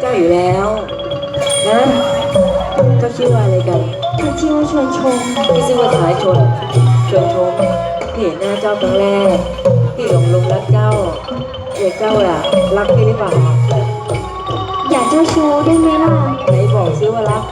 เจ้าอยู่แล้วนะเจ้าชื่อว่าอะไรกันข้าชื่อว่าชวนชมพี่ชื่อว่าสายชนชวนชมพี่เห็นหน้าเจ้าครั้งแรกพี่หลงลงรักเจ้าเดี๋ยวเจ้าล่ะรักพี่หรือเปล่า อยากเจ้าชู้ได้ไหมล่ะไหนบอกซิว่ารัก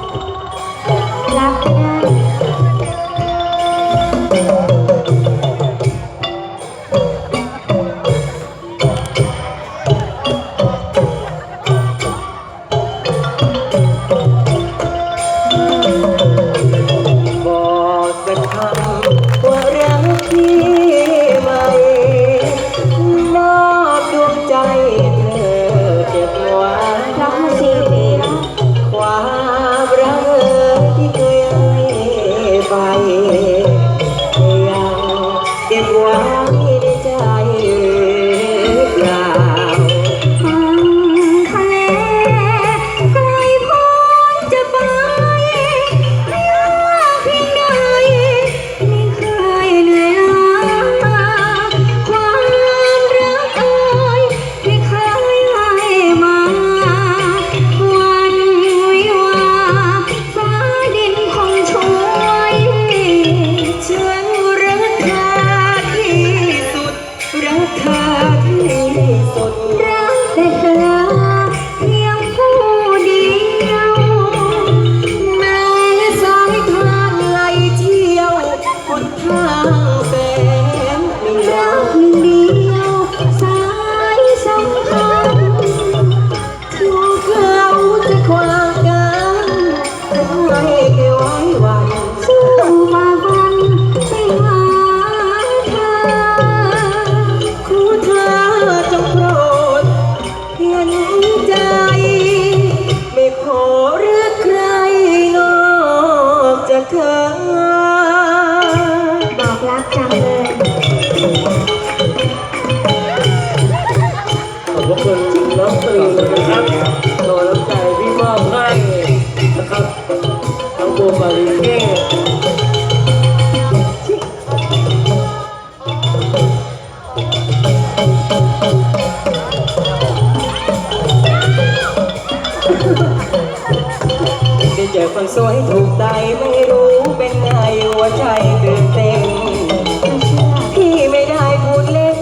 ไปอยากเก็บไว้ ได้เจอคนสวยถูกใจไม่รู้เป็นไงหัวใจตื่นเต้นไม่เชื่อพี่ไม่ได้พูดเล่น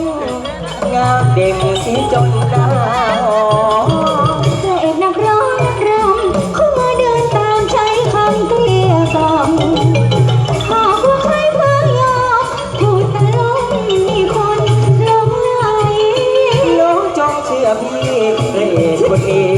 งามเด่นสีจนหน้าหอมพระเอกนักร้องนักรำเข้ามาเดินตามใช้คำเกลี้ยกล่อมหากว่าใครเพิ่งยอมพูดแต่ลมมีคนหลงไหลน้องจงเชื่อพี่พระเอกคนนี้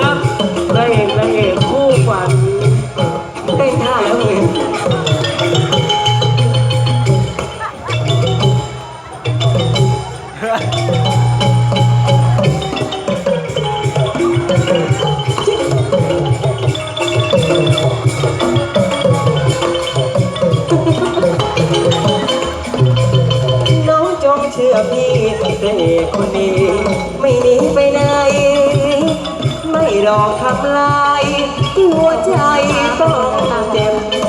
ครับนางเอกนางเอกคู่ฝันเต้ท่าแล้วเลยน้องจงเชื่อพี่พระเอกคนนี้ รอทำลายหัวใจต้องเจ็บ